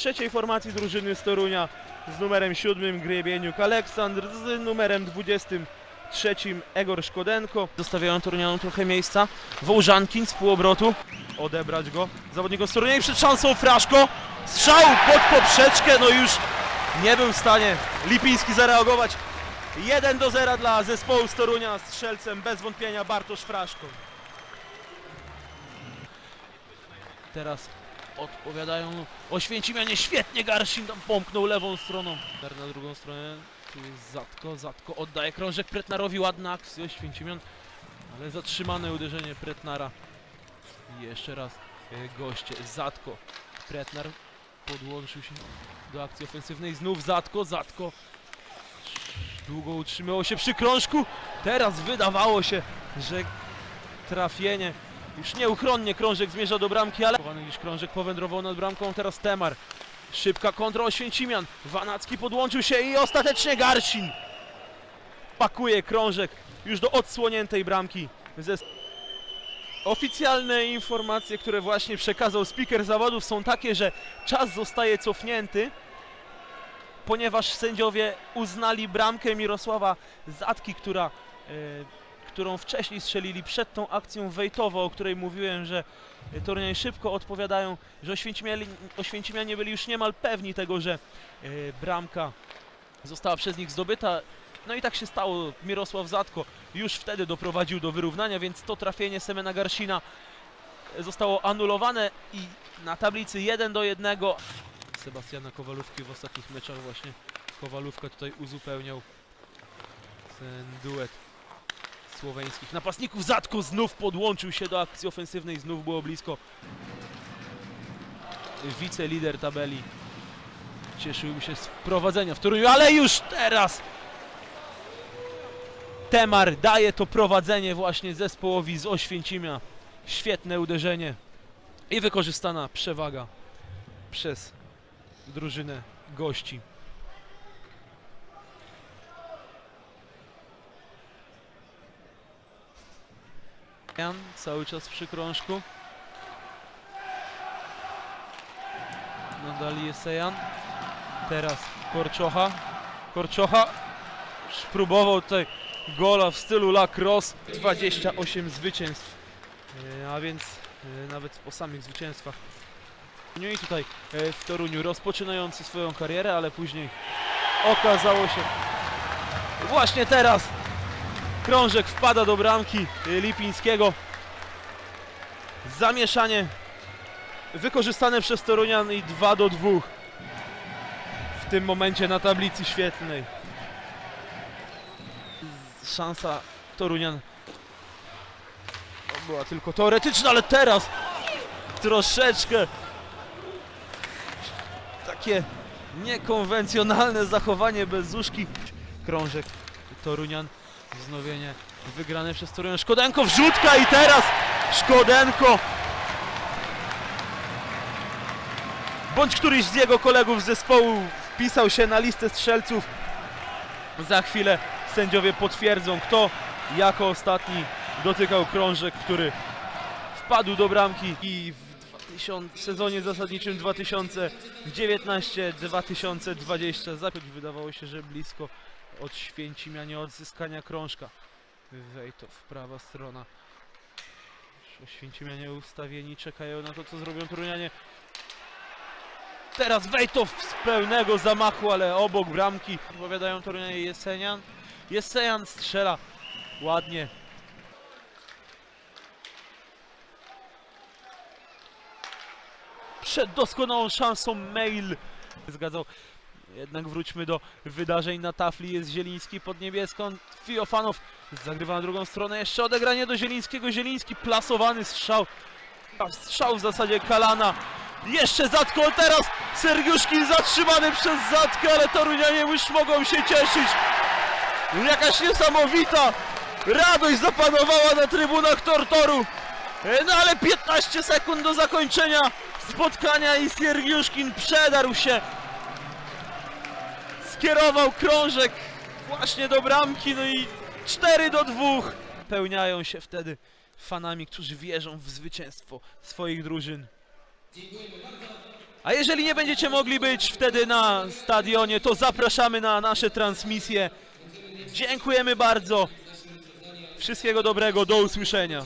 trzeciej formacji drużyny z Torunia z numerem 7 Griebieniuk Aleksandr, z numerem 23 Egor Szkodenko. Zostawiają Torunianom trochę miejsca. Wołżankin z półobrotu. Odebrać go. Zawodnikom z Torunia i przed szansą Fraszko. Strzał pod poprzeczkę, no już nie był w stanie Lipiński zareagować. 1 do 0 dla zespołu z Torunia, strzelcem bez wątpienia Bartosz Fraszko. Teraz odpowiadają Oświęcimianie, świetnie Garsin tam pomknął lewą stroną. Dar na drugą stronę, tu jest Zatko, Zatko oddaje krążek Pretnarowi, ładna akcja Oświęcimian, ale zatrzymane uderzenie Pretnara. I jeszcze raz e, goście, Zatko, Pretnar podłączył się do akcji ofensywnej, znów Zatko, Zatko długo utrzymywał się przy krążku, teraz wydawało się, że trafienie już nieuchronnie krążek zmierza do bramki, ale chowany gdzieś krążek powędrował nad bramką, teraz Temar. Szybka kontra Oświęcimian. Wanacki podłączył się i ostatecznie Garsin. Pakuje krążek już do odsłoniętej bramki. Ze... Oficjalne informacje, które właśnie przekazał speaker zawodów są takie, że czas zostaje cofnięty, ponieważ sędziowie uznali bramkę Mirosława Zatki, która e, którą wcześniej strzelili przed tą akcją Wejtowo, o której mówiłem, że Torunianie szybko odpowiadają, że Oświęcimianie byli już niemal pewni tego, że e, bramka została przez nich zdobyta. No i tak się stało. Mirosław Zatko już wtedy doprowadził do wyrównania, więc to trafienie Semena Garsina e, zostało anulowane i na tablicy 1 do 1 Sebastiana Kowalówki w ostatnich meczach właśnie Kowalówka tutaj uzupełniał ten duet słoweńskich napastników. Zatko znów podłączył się do akcji ofensywnej, znów było blisko. Wicelider tabeli cieszyłby się z prowadzenia w Toruniu, ale już teraz Temar daje to prowadzenie właśnie zespołowi z Oświęcimia. Świetne uderzenie i wykorzystana przewaga przez drużynę gości. Cały czas przy krążku. Nadal jest Sejan. Teraz Korczocha. Korczocha spróbował tutaj gola w stylu lacrosse. 28 zwycięstw. E, A więc e, nawet po samych zwycięstwach. No i tutaj e, w Toruniu rozpoczynający swoją karierę, ale później okazało się właśnie teraz Krążek wpada do bramki y, Lipińskiego. Zamieszanie wykorzystane przez Torunian i 2 do 2 w tym momencie na tablicy świetlnej. Z- Szansa Torunian była tylko teoretyczna, ale teraz troszeczkę takie niekonwencjonalne zachowanie Bezuszki. Krążek Torunian Wznowienie wygrane przez Torunian. Szkodenko wrzutka i teraz Szkodenko bądź któryś z jego kolegów z zespołu wpisał się na listę strzelców. Za chwilę sędziowie potwierdzą kto jako ostatni dotykał krążek, który wpadł do bramki i w 2000, w sezonie zasadniczym 2019-2020 zapiąć wydawało się, że blisko od Święcimia nie odzyskania krążka. Wejtow, prawa strona. Święcimianie ustawieni czekają na to, co zrobią Torunianie. Teraz Wejtow z pełnego zamachu, ale obok bramki. Odpowiadają Torunianie Jesenian. Jesenian strzela ładnie. Przed doskonałą szansą Mail zgadzał. Jednak wróćmy do wydarzeń na tafli. Jest Zieliński pod niebieską. Fiofanow zagrywa na drugą stronę. Jeszcze odegranie do Zielińskiego. Zieliński plasowany strzał. Strzał w zasadzie Kalana. Jeszcze Zatko, teraz Sergiuszkin zatrzymany przez Zatkę, ale Torunianie już mogą się cieszyć. Jakaś niesamowita radość zapanowała na trybunach Tortoru. No ale 15 sekund do zakończenia spotkania i Sergiuszkin przedarł się skierował krążek właśnie do bramki, no i 4 do 2. Pełniają się wtedy fanami, którzy wierzą w zwycięstwo swoich drużyn. A jeżeli nie będziecie mogli być wtedy na stadionie, to zapraszamy na nasze transmisje. Dziękujemy bardzo. Wszystkiego dobrego, do usłyszenia.